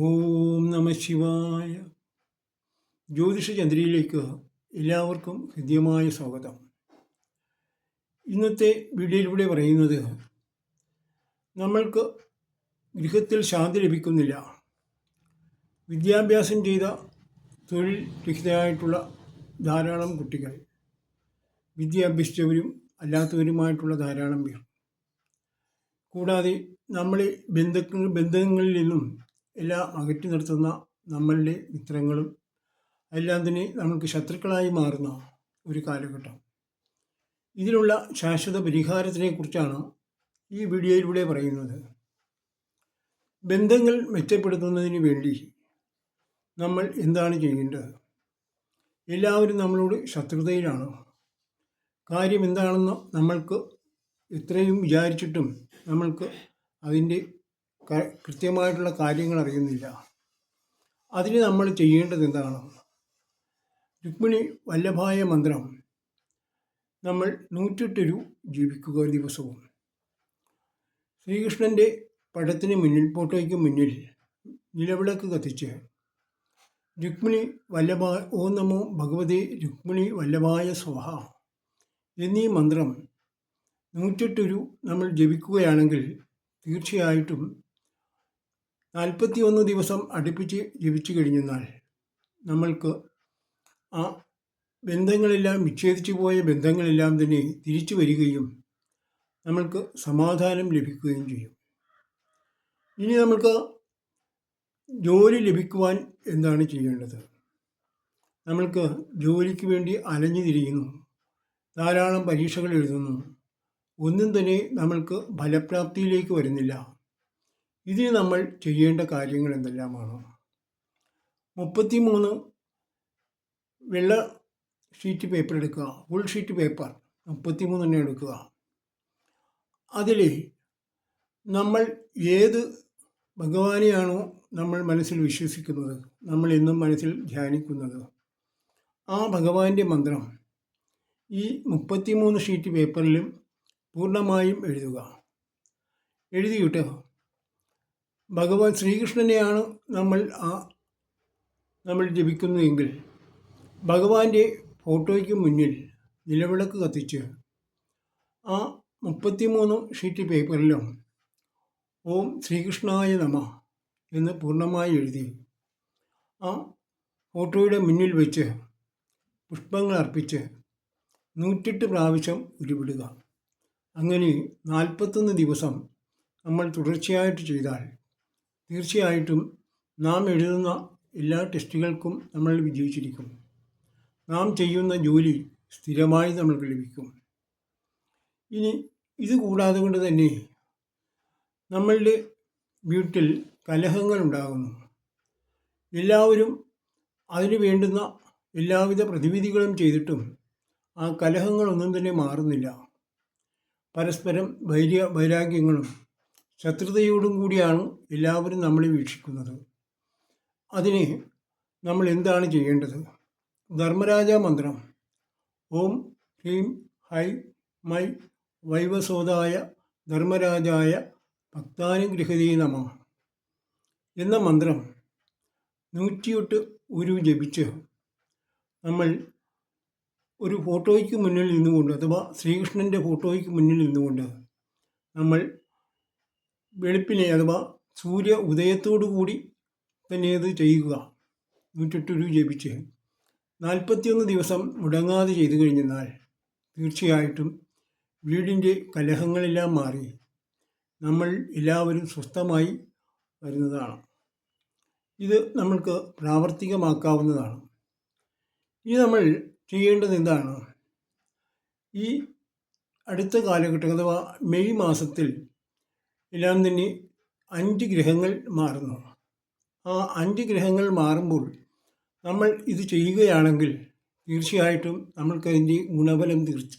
ഓം നമ ശിവായ. ജ്യോതിഷ ചന്ദ്രയിലേക്ക് എല്ലാവർക്കും ഹൃദ്യമായ സ്വാഗതം. ഇന്നത്തെ വീഡിയോയിലൂടെ പറയുന്നത് നമ്മൾക്ക് ഗൃഹത്തിൽ ശാന്തി ലഭിക്കുന്നില്ല. വിദ്യാഭ്യാസം ചെയ്ത തൊഴിൽ രഹിതരായിട്ടുള്ള ധാരാളം കുട്ടികൾ വിദ്യ അഭ്യസിച്ചവരും അല്ലാത്തവരുമായിട്ടുള്ള ധാരാളം പേർ. കൂടാതെ നമ്മളെ ബന്ധുക്കൾ ബന്ധങ്ങളിൽ നിന്നും എല്ലാം അകറ്റി നിർത്തുന്ന നമ്മളുടെ മിത്രങ്ങളും എല്ലാം തന്നെ നമുക്ക് ശത്രുക്കളായി മാറുന്ന ഒരു കാലഘട്ടം. ഇതിനുള്ള ശാശ്വത പരിഹാരത്തിനെ കുറിച്ചാണ് ഈ വീഡിയോയിലൂടെ പറയുന്നത്. ബന്ധങ്ങൾ മെച്ചപ്പെടുത്തുന്നതിന് വേണ്ടി നമ്മൾ എന്താണ് ചെയ്യേണ്ടത്? എല്ലാവരും നമ്മളോട് ശത്രുതയിലാണ്. കാര്യം എന്താണെന്ന് നമ്മൾക്ക് ഇത്രയും വിചാരിച്ചിട്ടും നമ്മൾക്ക് അതിന്റെ കൃത്യമായിട്ടുള്ള കാര്യങ്ങൾ അറിയുന്നില്ല. അതിന് നമ്മൾ ചെയ്യേണ്ടത് എന്താണ്? രുക്മിണി വല്ലഭായ മന്ത്രം നമ്മൾ നൂറ്റെട്ടൊരു ജീവിക്കുക ദിവസവും. ശ്രീകൃഷ്ണന്റെ പടത്തിന് മുന്നിൽ ഫോട്ടോയ്ക്ക് മുന്നിൽ നിലവിളക്ക് കത്തിച്ച് രുക്മിണി വല്ലഭ ഓ നമോ ഭഗവതി രുക്മിണി വല്ലഭായ സ്വഹ എന്നീ മന്ത്രം നൂറ്റെട്ടൊരു നമ്മൾ ജപിക്കുകയാണെങ്കിൽ തീർച്ചയായിട്ടും നാൽപ്പത്തി ഒന്ന് ദിവസം അടുപ്പിച്ച് ജപിച്ചു കഴിഞ്ഞെന്നാൽ നമ്മൾക്ക് ആ ബന്ധങ്ങളെല്ലാം വിച്ഛേദിച്ചു പോയ ബന്ധങ്ങളെല്ലാം തന്നെ തിരിച്ചു വരികയും നമ്മൾക്ക് സമാധാനം ലഭിക്കുകയും ചെയ്യും. ഇനി നമുക്ക് ജോലി ലഭിക്കുവാൻ എന്താണ് ചെയ്യേണ്ടത്? നമ്മൾക്ക് ജോലിക്ക് വേണ്ടി അലഞ്ഞു തിരിയുന്നു ധാരാളം പരീക്ഷകൾ എഴുതുന്നു ഒന്നും തന്നെ നമ്മൾക്ക് ഫലപ്രാപ്തിയിലേക്ക് വരുന്നില്ല. ഇതിന് നമ്മൾ ചെയ്യേണ്ട കാര്യങ്ങൾ എന്തെല്ലാമാണ്? മുപ്പത്തി മൂന്ന് വെള്ള ഷീറ്റ് പേപ്പർ എടുക്കുക. ഫുൾ ഷീറ്റ് പേപ്പർ മുപ്പത്തി മൂന്നെണ്ണം എടുക്കുക. അതിൽ നമ്മൾ ഏത് ഭഗവാനെയാണോ നമ്മൾ മനസ്സിൽ വിശ്വസിക്കുന്നത് നമ്മൾ എന്നും മനസ്സിൽ ധ്യാനിക്കുന്നത്. ആ ഭഗവാന്റെ മന്ത്രം ഈ മുപ്പത്തിമൂന്ന് ഷീറ്റ് പേപ്പറിലും പൂർണമായും എഴുതുക. എഴുതിയിട്ട് ഭഗവാൻ ശ്രീകൃഷ്ണനെയാണ് നമ്മൾ ആ നമ്മൾ ജപിക്കുന്നതെങ്കിൽ ഭഗവാന്റെ ഫോട്ടോയ്ക്ക് മുന്നിൽ നിലവിളക്ക് കത്തിച്ച് ആ മുപ്പത്തിമൂന്ന് ഷീറ്റ് പേപ്പറിലും ഓം ശ്രീകൃഷ്ണായ നമ എന്ന് പൂർണമായി എഴുതി ആ ഫോട്ടോയുടെ മുന്നിൽ വെച്ച് പുഷ്പങ്ങൾ അർപ്പിച്ച് നൂറ്റെട്ട് പ്രാവശ്യം ഉരുവിടുക. അങ്ങനെ നാൽപ്പത്തൊന്ന് ദിവസം നമ്മൾ തുടർച്ചയായിട്ട് ചെയ്താൽ തീർച്ചയായിട്ടും നാം എഴുതുന്ന എല്ലാ ടെസ്റ്റുകൾക്കും നമ്മൾ വിജയിച്ചിരിക്കും. നാം ചെയ്യുന്ന ജോലി സ്ഥിരമായി നമ്മൾക്ക് ലഭിക്കും. ഇനി ഇത് കൂടാതെ കൊണ്ട് തന്നെ നമ്മളുടെ വീട്ടിൽ കലഹങ്ങൾ ഉണ്ടാകുന്നു. എല്ലാവരും അതിന് വേണ്ടുന്ന എല്ലാവിധ പ്രതിവിധികളും ചെയ്തിട്ടും ആ കലഹങ്ങളൊന്നും തന്നെ മാറുന്നില്ല. പരസ്പരം വൈര്യ വൈരാഗ്യങ്ങളും ശത്രുതയോടും കൂടിയാണ് എല്ലാവരും നമ്മളെ വീക്ഷിക്കുന്നത്. അതിന് നമ്മൾ എന്താണ് ചെയ്യേണ്ടത്? ധർമ്മരാജ മന്ത്രം. ഓം ഹ്രീം ഹൈ മൈ വൈവസോദായ ധർമ്മരാജായ ഭക്താനുഗ്രഹതീ നമ എന്ന മന്ത്രം നൂറ്റിയെട്ട് ഉരു ജപിച്ച് നമ്മൾ ഒരു ഫോട്ടോയ്ക്ക് മുന്നിൽ നിന്നുകൊണ്ട് അഥവാ ശ്രീകൃഷ്ണന്റെ ഫോട്ടോയ്ക്ക് മുന്നിൽ നിന്നുകൊണ്ട് നമ്മൾ വെളുപ്പിനെ അഥവാ സൂര്യ ഉദയത്തോടു കൂടി തന്നെ അത് ചെയ്യുക. നൂറ്റെട്ട് രൂപ ജപിച്ച് നാൽപ്പത്തിയൊന്ന് ദിവസം മുടങ്ങാതെ ചെയ്തു കഴിഞ്ഞെന്നാൽ തീർച്ചയായിട്ടും വീടിന്റെ കലഹങ്ങളെല്ലാം മാറി നമ്മൾ എല്ലാവരും സ്വസ്ഥമായി വരുന്നതാണ്. ഇത് നമ്മൾക്ക് പ്രാവർത്തികമാക്കാവുന്നതാണ്. ഇനി നമ്മൾ ചെയ്യേണ്ടത് എന്താണ്? ഈ അടുത്ത കാലഘട്ടം അഥവാ മെയ് മാസത്തിൽ എല്ലാം തന്നെ അഞ്ച് ഗ്രഹങ്ങൾ മാറുന്നു. ആ അഞ്ച് ഗ്രഹങ്ങൾ മാറുമ്പോൾ നമ്മൾ ഇത് ചെയ്യുകയാണെങ്കിൽ തീർച്ചയായിട്ടും നമ്മൾക്കതിന്റെ ഗുണഫലം തീർച്ച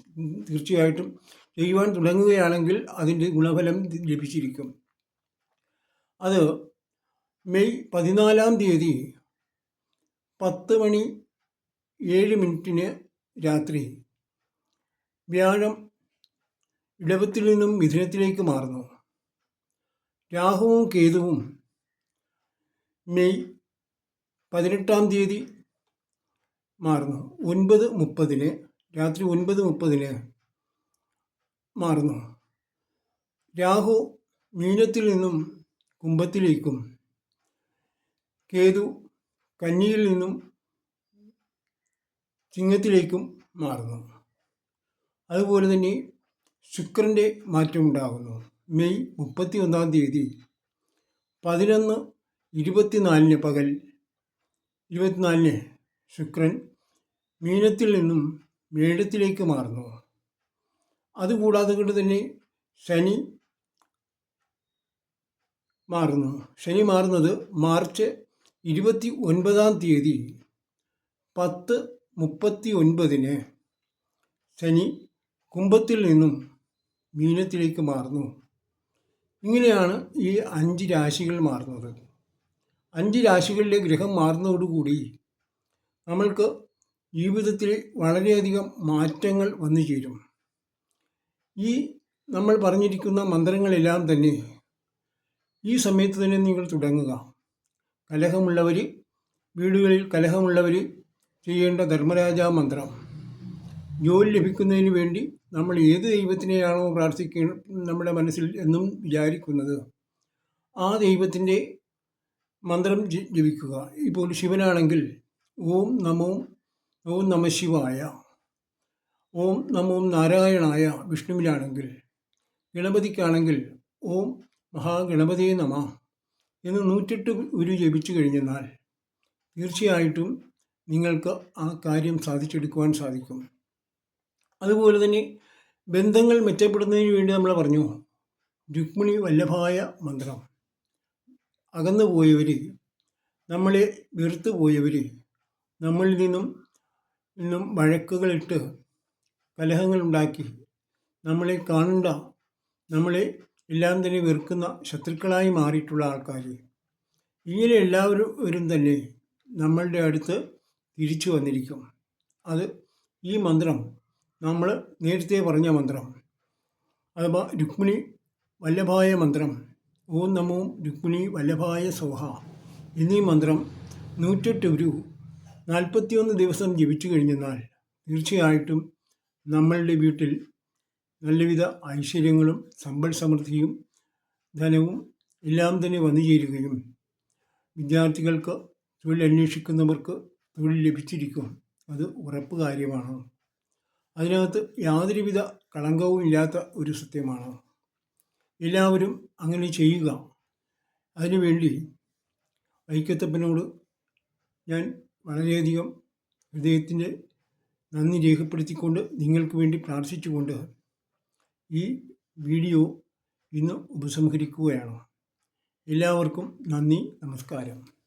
തീർച്ചയായിട്ടും ചെയ്യുവാൻ തുടങ്ങുകയാണെങ്കിൽ അതിന്റെ ഗുണഫലം ലഭിച്ചിരിക്കും. അത് മെയ് പതിനാലാം തീയതി പത്ത് മണി ഏഴ് മിനിറ്റിന് രാത്രി വ്യാഴം ഇടവത്തിൽ നിന്നും മിഥുനത്തിലേക്ക് മാറുന്നു. രാഹുവും കേതുവും മെയ് പതിനെട്ടാം തീയതി മാറുന്നു. ഒൻപത് മുപ്പതിന് രാത്രി ഒൻപത് മുപ്പതിന് മാറുന്നു. രാഹു മീനത്തിൽ നിന്നും കുംഭത്തിലേക്കും കേതു കന്നിയിൽ നിന്നും ചിങ്ങത്തിലേക്കും മാറുന്നു. അതുപോലെ തന്നെ ശുക്രന്റെ മാറ്റമുണ്ടാകുന്നു. മെയ് മുപ്പത്തി ഒന്നാം തീയതി പതിനൊന്ന് ഇരുപത്തിനാലിന് പകൽ ഇരുപത്തിനാലിന് ശുക്രൻ മീനത്തിൽ നിന്നും മേടത്തിലേക്ക് മാറുന്നു. അതുകൂടാതെ കൊണ്ട് തന്നെ ശനി മാറുന്നു. ശനി മാറുന്നത് മാർച്ച് ഇരുപത്തി ഒൻപതാം തീയതി പത്ത് മുപ്പത്തി ഒൻപതിന് ശനി കുംഭത്തിൽ നിന്നും മീനത്തിലേക്ക് മാറുന്നു. ഇങ്ങനെയാണ് ഈ അഞ്ച് രാശികൾ മാറുന്നത്. അഞ്ച് രാശികളിലെ ഗ്രഹം മാറുന്നതോടുകൂടി നമ്മൾക്ക് ജീവിതത്തിൽ വളരെയധികം മാറ്റങ്ങൾ വന്നു ചേരും. ഈ നമ്മൾ പറഞ്ഞിരിക്കുന്ന മന്ത്രങ്ങളെല്ലാം തന്നെ ഈ സമയത്ത് തന്നെ നിങ്ങൾ തുടങ്ങുക. കലഹമുള്ളവർ വീടുകളിൽ കലഹമുള്ളവർ ചെയ്യേണ്ട ധർമ്മരാജ മന്ത്രം. ജോലി ലഭിക്കുന്നതിന് വേണ്ടി നമ്മൾ ഏത് ദൈവത്തിനെയാണോ പ്രാർത്ഥിക്കുക നമ്മുടെ മനസ്സിൽ എന്നും വിചാരിക്കുന്നത് ആ ദൈവത്തിന്റെ മന്ത്രം ജപിക്കുക. ഇപ്പോൾ ശിവനാണെങ്കിൽ ഓം നമോ ഓം നമ ശിവായ ഓം നമോ നാരായണായ വിഷ്ണുവിനാണെങ്കിൽ ഗണപതിക്കാണെങ്കിൽ ഓം മഹാഗണപതിയെ നമ എന്ന് നൂറ്റെട്ട് ഉരു ജപിച്ചു കഴിഞ്ഞെന്നാൽ തീർച്ചയായിട്ടും നിങ്ങൾക്ക് ആ കാര്യം സാധിച്ചെടുക്കുവാൻ സാധിക്കും. അതുപോലെ തന്നെ ബന്ധങ്ങൾ മെച്ചപ്പെടുന്നതിന് വേണ്ടി നമ്മൾ പറഞ്ഞു രുക്മിണി വല്ലഭായ മന്ത്രം. അകന്നു പോയവർ നമ്മളെ വെറുത്തു പോയവർ നമ്മളിൽ നിന്നും നിന്നും വഴക്കുകളിട്ട് കലഹങ്ങളുണ്ടാക്കി നമ്മളെ കാണണ്ട നമ്മളെ എല്ലാം തന്നെ വെറുക്കുന്ന ശത്രുക്കളായി മാറിയിട്ടുള്ള ആൾക്കാർ ഇങ്ങനെ എല്ലാവരും തന്നെ നമ്മളുടെ അടുത്ത് തിരിച്ചു വന്നിരിക്കും. അത് ഈ മന്ത്രം നമ്മൾ നേരത്തെ പറഞ്ഞ മന്ത്രം. അഥവാ രുക്മിണി വല്ലഭായ മന്ത്രം. ഓം നമോ രുക്മിണി വല്ലഭായ സോഹ. എന്നീ മന്ത്രം നൂറ്റെട്ട് ഒരു നാൽപ്പത്തിയൊന്ന് ദിവസം ജപിച്ചു കഴിഞ്ഞെന്നാൽ തീർച്ചയായിട്ടും നമ്മളുടെ വീട്ടിൽ നല്ലവിധ ഐശ്വര്യങ്ങളും സമ്പൽ സമൃദ്ധിയും ധനവും എല്ലാം തന്നെ വന്നു ചേരുകയും വിദ്യാർത്ഥികൾക്ക് തൊഴിൽ അന്വേഷിക്കുന്നവർക്ക് തൊഴിൽ ലഭിച്ചിരിക്കും. അത് ഉറപ്പ് കാര്യമാണ്. അതിനകത്ത് യാതൊരുവിധ കളങ്കവും ഇല്ലാത്ത ഒരു സത്യമാണ്. എല്ലാവരും അങ്ങനെ ചെയ്യുക. അതിനുവേണ്ടി ഐക്യത്തപ്പനോട് ഞാൻ വളരെയധികം ഹൃദയത്തിന്റെ നന്ദി രേഖപ്പെടുത്തിക്കൊണ്ട് നിങ്ങൾക്ക് വേണ്ടി പ്രാർത്ഥിച്ചുകൊണ്ട് ഈ വീഡിയോ ഇന്ന് ഉപസംഹരിക്കുകയാണ്. എല്ലാവർക്കും നന്ദി നമസ്കാരം.